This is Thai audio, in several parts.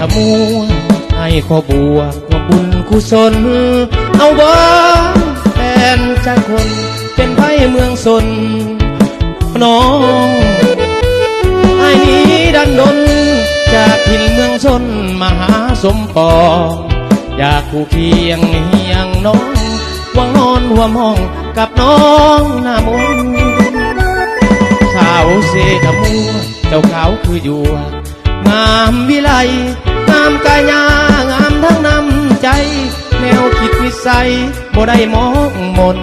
ธมุนให้ขอบวกว่าบุญกุศล เอาบ้างแฟนจากคน เป็นไพ่เมืองสนน้องไอ้นี้ดันดน จากถิ่นเมืองชนมาหาสมปองอยากคู่เคียงเฮียงน้องวังนอนหัวมองกับน้องหน้ามนสาวเสดมัวเจ้าขาวคืออยู่ งามวิไลงามกายางามทั้งน้ำใจ แนวคิดวิสัยบ่ได้มองมน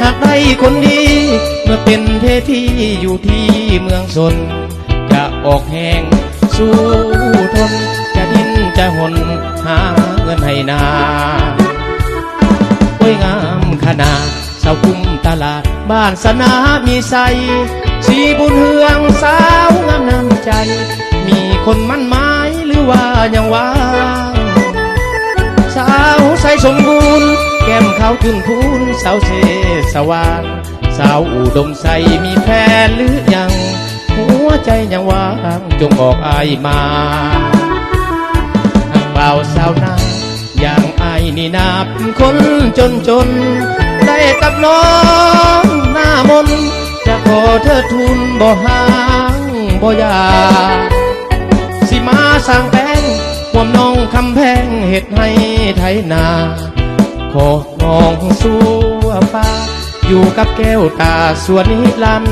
หากได้คนดีเมื่อเป็นเทพีอยู่ที่เมืองชน จะออกแหงสู้ทน จะดิ้นจะหนหาเงินให้นาโอ้ยงามขนาดสาวคุ้มตลาด บ้านสนามีใสสีบุญเฮืองสาวงามน้ำ ใจ มีคนมั่นหมายหรือว่ายังว่างสาวใสสมบูรณ์ แก้มขาวถึงพูนสาวเสสว่าง สาวอุดมใสมีแฟนหรือยัง หัวใจยังว่างจงบอกอายมาหากเบาสาวนาอย่างอนี่นาเป็นคนจนจน ได้กับน้องหน้ามนจะขอเธอทุนบ่หา บ่อยา สิมาสร้างแป้งห่วมน้องคำแพงเห็ดให้ไทยนาขอน้องสู่ฟ้า อยู่กับแก้วตาสวนนิลัน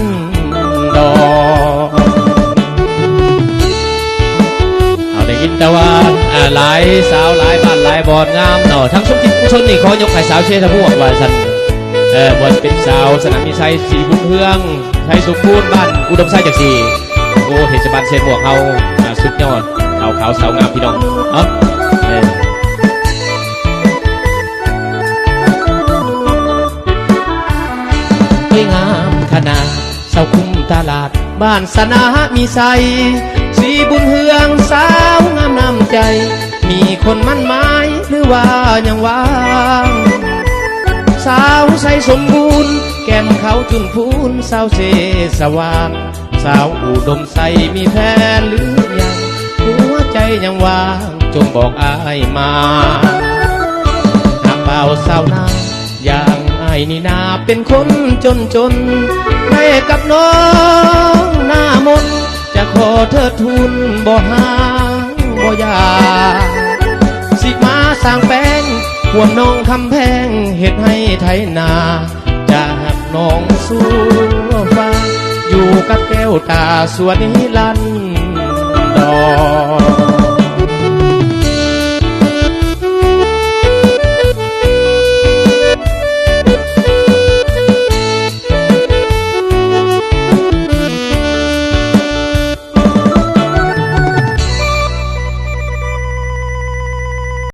ดรเอาได้ยินแต่ว่าหลายสาวหลายบ้านหลายบอนงามเนาะทั้งสมจิตกุศลนี่ขอยกให้สาวเชษฐพวกว่าสันเออบนเป็นสาวสนามมิไซสีบุญเฮืองไทยสุขูนบ้านอุดมไซจากสี โอ้เทศบาลเชนบวกเขาอ่าสุดยอดขาขาวสาวงามพี่น้องเอ้าเออสวยงามขนาดเสาคุ้มตลาด บ้านสนามีใสสีบุญเฮืองสาวงามน้ำใจ มีคนมั่นหมายหรือว่ายังว่างสาวใสสมบูรณ์ แก้มเขาจุนพูนสาวเสสว่าง สาวอุดมใสมีแฟนหรือยัง หัวใจยังว่างจงบอกอายมาหากเบาสาวนาอย่างไอ้ายนี่นาเป็นคนจนจนให้กับน้องหน้ามนจะขอเธอทุนบ่หางบ่ยาสิมาสร้างแป้งห่วน้องคำแพงเห็ดให้ไทยนาจะหักน้องสู้ฟ้า วตาสวนิลันดอก